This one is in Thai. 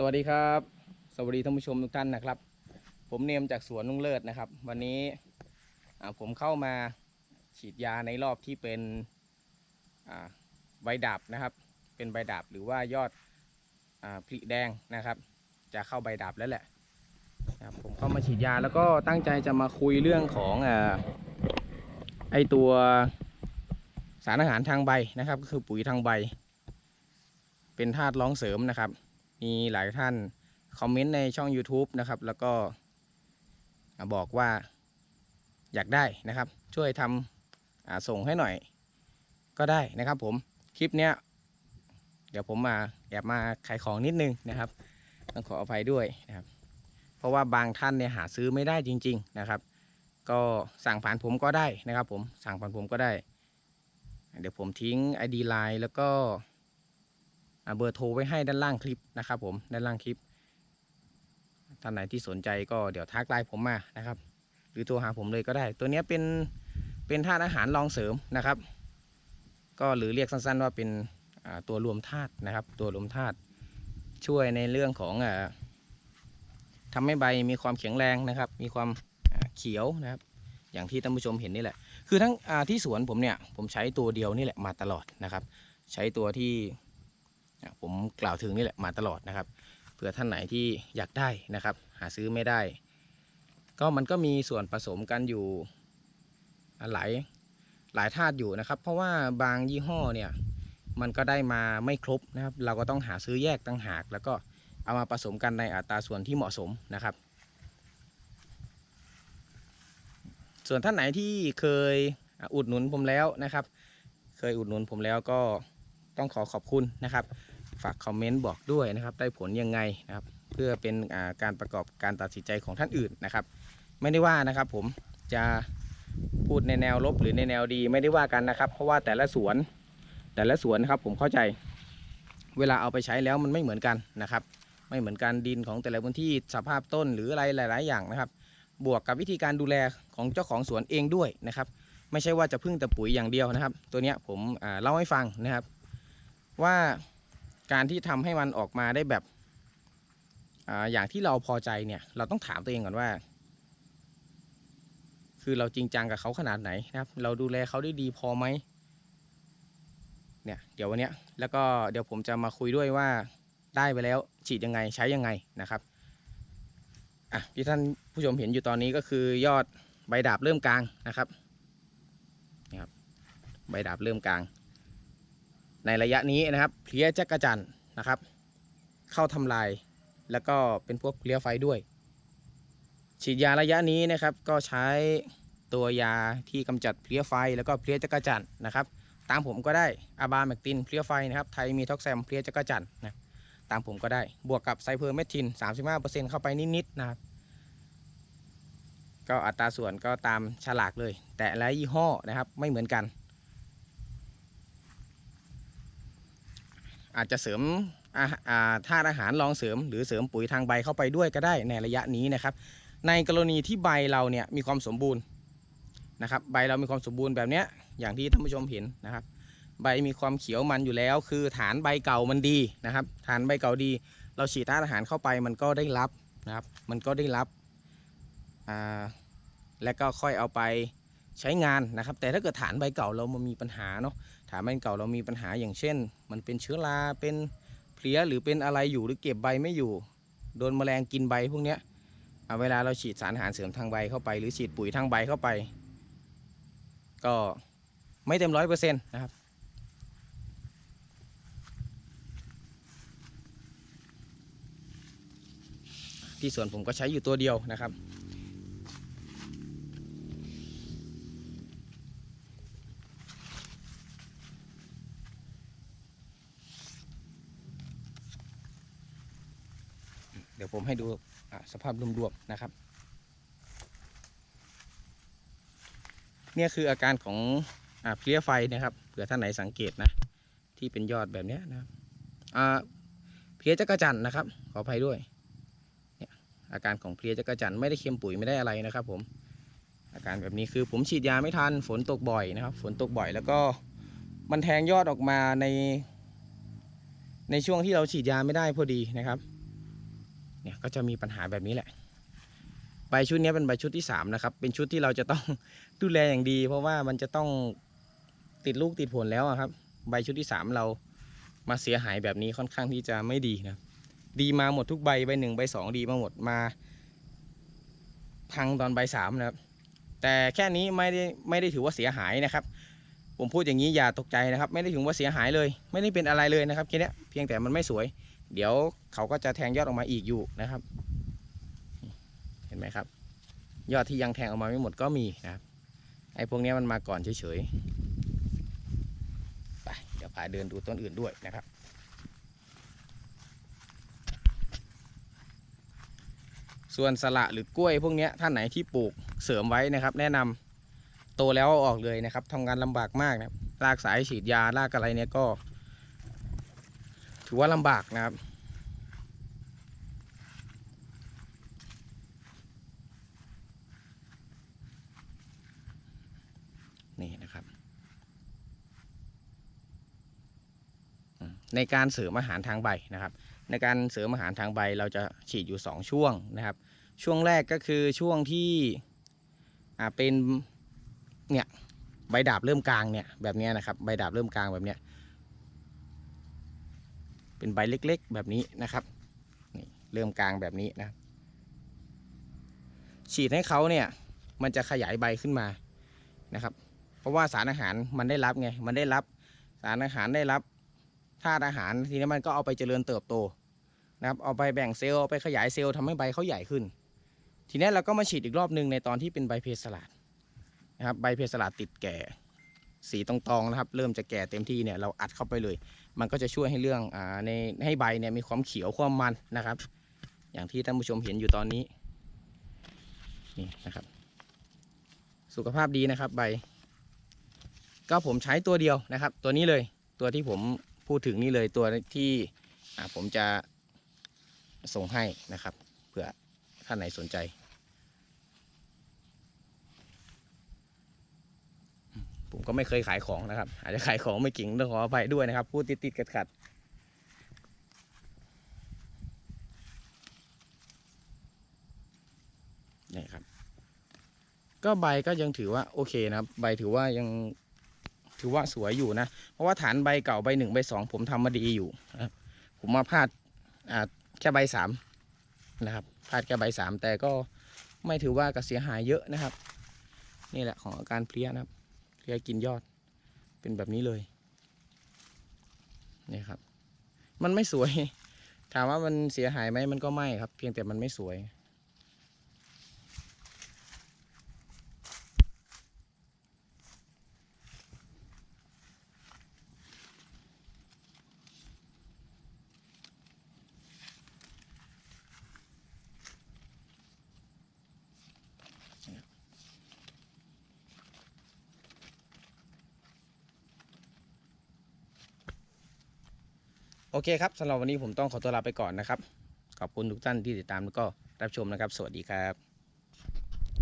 สวัสดีครับ สวัสดีท่านผู้ชมทุกท่านนะครับ ผมเนมจากสวนนุ่งเลิศนะครับ วันนี้ผมเข้ามาฉีดยาในรอบที่เป็นใบดับนะครับ เป็นใบดับหรือว่ายอดอผลิแดงนะครับ จะเข้าใบดับแล้วแหละนะครับผมเข้ามาฉีดยาแล้วก็ตั้งใจจะมาคุยเรื่องของอไอตัวสารอาหารทางใบนะครับ ก็คือปุ๋ยทางใบ เป็นธาตุร้องเสริมนะครับ มีหลายท่านคอมเมนต์ในช่อง YouTube นะครับ แล้วก็บอกว่าอยากได้นะครับ ช่วยทำส่งให้หน่อยก็ได้นะครับผมคลิปเนี้ยเดี๋ยวผมมาแอบมาขายของนิดนึงนะครับต้องขออภัยด้วยนะครับ เพราะว่าบางท่านเนี่ยหาซื้อไม่ได้จริง ๆนะครับ ก็สั่งผ่านผมก็ได้นะครับ ผมสั่งผ่านผมก็ได้ เดี๋ยวผมทิ้ง ID Line แล้วก็ เบอร์โทรไว้ให้ด้านล่างคลิปนะครับผมด้านล่างคลิปท่านไหนที่สนใจก็เดี๋ยวทักไลน์ผมมานะครับ หรือโทรหาผมเลยก็ได้ ตัวนี้เป็นเป็นธาตุอาหารรองเสริมนะครับ ก็หรือเรียกสั้นๆว่าเป็นตัวรวมธาตุนะครับ ตัวรวมธาตุช่วยในเรื่องของอาทำให้ใบมีความแข็งแรงนะครับ มีความเขียวนะครับ อย่างที่ท่านผู้ชมเห็นนี่แหละ คือทั้งที่สวนผมเนี่ยผมใช้ตัวเดียวนี่แหละมาตลอดนะครับ ใช้ตัวที่ ผมกล่าวถึงนี่แหละมาตลอดนะครับเผื่อท่านไหนที่อยากได้นะครับ หาซื้อไม่ได้ ก็มันก็มีส่วนผสมกันอยู่หลายหลายธาตุอยู่นะครับ เพราะว่าบางยี่ห้อเนี่ยมันก็ได้มาไม่ครบนะครับ เราก็ต้องหาซื้อแยกต่างหาก แล้วก็เอามาผสมกันในอัตราส่วนที่เหมาะสมนะครับ ส่วนท่านไหนที่เคยอุดหนุนผมแล้วนะครับ เคยอุดหนุนผมแล้วก็ต้องขอขอบคุณนะครับ ฝากคอมเมนต์บอกด้วยนะครับ ได้ผลยังไงนะครับ เพื่อเป็นการประกอบการตัดสินใจของท่านอื่นนะครับ ไม่ได้ว่านะครับ ผมจะพูดในแนวลบหรือในแนวดีไม่ได้ว่ากันนะครับ เพราะว่าแต่ละสวนแต่ละสวนนะครับ ผมเข้าใจ เวลาเอาไปใช้แล้วมันไม่เหมือนกันนะครับ ไม่เหมือนกันดินของแต่ละพื้นที่สภาพต้นหรืออะไรหลาย ๆ อย่างนะครับ บวกกับวิธีการดูแลของเจ้าของสวนเองด้วยนะครับ ไม่ใช่ว่าจะพึ่งแต่ปุ๋ยอย่างเดียวนะครับ ตัวเนี้ยผมเล่าให้ฟังนะครับ ว่า การที่ทำให้มันออกมาได้แบบออย่างที่เราพอใจเนี่ย เราต้องถามตัวเองก่อนว่า คือเราจริงจังกับเขาขนาดไหนนะครับ เราดูแลเขาได้ดีพอไหมเนี่ย เดี๋ยววันนี้แล้วก็เดี๋ยวผมจะมาคุยด้วยว่าได้ไปแล้วฉีดยังไงใช้ยังไงนะครับอะที่ท่านผู้ชมเห็นอยู่ตอนนี้ก็คือยอดใบดาบเริ่มกลางนะครับนี่ครับ ใบดาบเริ่มกลาง ในระยะนี้นะครับเพลี้ยจักรจันนะครับ เข้าทำลาย แล้วก็เป็นพวกเพลี้ยไฟด้วย ฉีดยาระยะนี้นะครับ ก็ใช้ตัวยาที่กำจัดเพลี้ยไฟแล้วก็เพลี้ยจักรจันนะครับ ตามผมก็ได้อาบาแมกตินเพลี้ยไฟนะครับไทยมีท็อกแซมเพลี้ยจักรจันนะตามผมก็ได้บวกกับไซเพอร์เมทิน 35%เข้าไปนิดๆนะครับก็อัตราส่วนก็ตามฉลากเลย แต่ละยี่ห้อนะครับไม่เหมือนกัน อาจจะเสริมธาตุอาหารรองเสริม หรือเสริมปุ๋ยทางใบเข้าไปด้วยก็ได้ในระยะนี้นะครับ ในกรณีที่ใบเราเนี่ยมีความสมบูรณ์นะครับ ใบเรามีความสมบูรณ์แบบเนี้ยอย่างที่ท่านผู้ชมเห็นนะครับ ใบมีความเขียวมันอยู่แล้ว คือฐานใบเก่ามันดีนะครับ ฐานใบเก่าดี เราฉีดธาตุอาหารเข้าไปมันก็ได้รับนะครับ มันก็ได้รับและก็ค่อยเอาไปใช้งานนะครับ แต่ถ้าเกิดฐานใบเก่าเรามันมีปัญหาเนาะ ถามใบเก่าเรามีปัญหาอย่างเช่น มันเป็นเชื้อราเป็นเพลี้ยหรือเป็นอะไรอยู่หรือเก็บใบไม่อยู่ โดนแมลงกินใบพวกเนี้ยอะเวลาเราฉีดสารอาหารเสริมทางใบเข้าไป หรือฉีดปุ๋ยทางใบเข้าไป ก็ไม่เต็มร้อยเปอร์เซ็นต์นะครับที่สวนผมก็ใช้อยู่ตัวเดียวนะครับ เดี๋ยว ผมให้ดูสภาพรวมๆนะครับ เนี่ยคืออาการของอเพลี้ยไฟนะครับเผื่อท่านไหนสังเกตนะ ที่เป็นยอดแบบนี้นะเพลี้ยจักรจันนะครับ ขออภัยด้วยเนี่ยอาการของเพลี้ยจักรจันไม่ได้เค็มปุ๋ยไม่ได้อะไรนะครับ ผม อาการแบบนี้คือผมฉีดยาไม่ทันฝนตกบ่อยนะครับ ฝนตกบ่อยแล้วก็มันแทงยอดออกมาใน ในช่วงที่เราฉีดยาไม่ได้พอดีนะครับ เนี่ยก็จะมีปัญหาแบบนี้แหละ ใบชุดนี้เป็นใบชุดที่สามนะครับ เป็นชุดที่เราจะต้องดูแลอย่างดี เพราะว่ามันจะต้องติดลูกติดผลแล้วครับ ใบชุดที่สามเรามาเสียหายแบบนี้ค่อนข้างที่จะไม่ดีนะ ดีมาหมดทุกใบใบหนึ่งใบสองดีมาหมดมา พังตอนใบสามนะครับ แต่แค่นี้ไม่ได้ไม่ได้ถือว่าเสียหายนะครับ ผมพูดอย่างนี้อย่าตกใจนะครับ ไม่ได้ถึงว่าเสียหายเลย ไม่ได้เป็นอะไรเลยนะครับแค่นี้เพียงแต่มันไม่สวย เดี๋ยวเขาก็จะแทงยอดออกมาอีกอยู่นะครับ เห็นไหมครับ ยอดที่ยังแทงออกมาไม่หมดก็มีนะครับ ไอ้พวกนี้มันมาก่อนเฉยๆ ไปเดี๋ยวพาเดินดูต้นอื่นด้วยนะครับ ส่วนสละหรือกล้วยพวกนี้ท่านไหนที่ปลูกเสริมไว้นะครับ แนะนำโตแล้วออกเลยนะครับทำงานลำบากมากนะครับรากสายฉีดยารากอะไรเนี่ยก็ ถือว่าลำบากนะครับ นี่นะครับ ในการเสริมอาหารทางใบนะครับ ในการเสริมอาหารทางใบเราจะฉีดอยู่ 2 ช่วงนะครับ ช่วงแรกก็คือช่วงที่อ่าเป็นเนี่ยใบดาบเริ่มกลางเนี่ยแบบนี้นะครับใบดาบเริ่มกลางแบบเนี้ย เป็นใบเล็กๆ แบบนี้นะครับนี่เริ่มกลางแบบนี้นะ ฉีดให้เขาเนี่ย มันจะขยายใบขึ้นมานะครับ เพราะว่าสารอาหารมันได้รับไง มันได้รับสารอาหารได้รับธาตุอาหารทีนี้มันก็เอาไปเจริญเติบโตนะครับ เอาไปแบ่งเซลล์เอาไปขยายเซลล์ทำให้ใบเขาใหญ่ขึ้น ทีนี้เราก็มาฉีดอีกรอบหนึ่งในตอนที่เป็นใบเพสลัดนะครับ ใบเพสลัดติดแก่สีตรงๆนะครับ เริ่มจะแก่เต็มที่เนี่ยเราอัดเข้าไปเลย มันก็จะช่วยให้เรื่องอ่าในให้ใบเนี่ยมีความเขียวความมันนะครับ อย่างที่ท่านผู้ชมเห็นอยู่ตอนนี้นี่นะครับ สุขภาพดีนะครับใบ ก็ผมใช้ตัวเดียวนะครับ ตัวนี้เลยตัวที่ผมพูดถึงนี่เลยตัวที่ผมจะส่งให้นะครับ เผื่อท่านไหนสนใจ ผมก็ไม่เคยขายของนะครับ อาจจะขายของไม่เก่งต้องขออภัยด้วยนะครับ พูดติดติดขัดขัดนี่ครับ ก็ใบก็ยังถือว่าโอเคนะครับ ใบถือว่ายังถือว่าสวยอยู่นะ เพราะว่าฐานใบเก่าใบหนึ่งใบสองผมทำมาดีอยู่นะครับ ผมมาพลาดอ่าแค่ใบสามนะครับพลาดแค่ใบสามแต่ก็ไม่ถือว่ากระเสียหายเยอะนะครับ นี่แหละของอาการเพลี้ยนะครับ เพลี้ยกินยอด เป็นแบบนี้เลยนี่ครับ มันไม่สวย ถามว่ามันเสียหายไหมมันก็ไม่ครับ เพียงแต่มันไม่สวย อเคครับสำหรับวันนี้ผมต้องขอตัวลาไปก่อนนะครับ ขอบคุณทุกท่านที่ติดตามแล้วก็รับชมนะครับ สวัสดีครับ